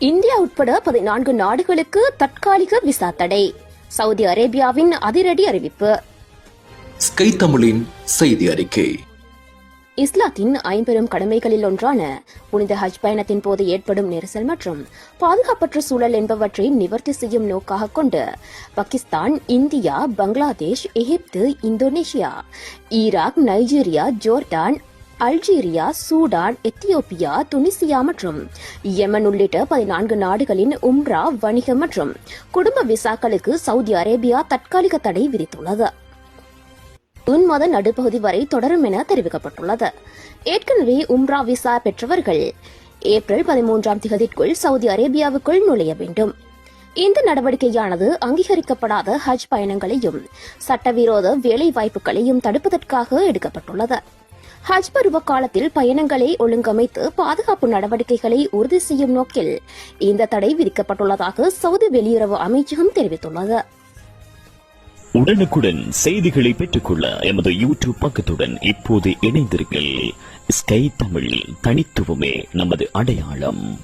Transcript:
India உட்பட பதினான்கு நாடுகளுக்கு தற்காலிக விசா தடை. சவுதி அரேபியாவின் அதிரடி அறிவிப்பு. ஸ்கை தமிழின் செய்தி அறிக்கை. இஸ்லாத்தின் ஐம்பெரும் கடமைகளில் ஒன்றான புனித ஹஜ் பயணத்தின் போது ஏற்படும் நெரிசல் மற்றும் பாதுகாப்பற்ற சூழல் என்பவற்றை நிவர்த்தி செய்யும் நோக்காக கொண்டு பாகிஸ்தான் இந்தியா பங்களாதேஷ் எகிப்து Indonesia Iraq Nigeria Jordan Algeria Sudan Ethiopia Tunisia மற்றும் யெமன் உள்ளிட்ட பதினான்கு நாடுகளின் உம்ரா வணிக மற்றும் குடும்ப விசாக்களுக்கு சவுதி அரேபியா தற்காலிக தடை விதித்துள்ளது. ஜூன் மாத நடுப்பகுதி வரை தொடரும் என தெரிவிக்கப்பட்டுள்ளது. ஏற்கனவே உம்ரா விசா பெற்றவர்கள் ஏப்ரல் பதிமூன்றாம் திகதிக்குள் சவுதி அரேபியாவுக்குள் நுழைய வேண்டும். இந்த நடவடிக்கையானது அங்கீகரிக்கப்படாத ஹஜ் பயணங்களையும் சட்டவிரோத வேலை வாய்ப்புகளையும் தடுப்பதற்காக எடுக்கப்பட்டுள்ளது. ஹஜ் பருவ காலத்தில் பயணங்களை ஒழுங்கமைத்து பாதுகாப்பு நடவடிக்கைகளை உறுதி செய்யும் நோக்கில் இந்த தடை விதிக்கப்பட்டுள்ளதாக சவுதி வெளியுறவு அமைச்சகம் தெரிவித்துள்ளது. உடனுக்குடன் செய்திகளை பெற்றுக்கொள்ள எமது யூடியூப் பக்கத்துடன் இப்போது இணைந்திருங்கள். ஸ்கை தமிழ் தனித்துவமே நமது அடையாளம்.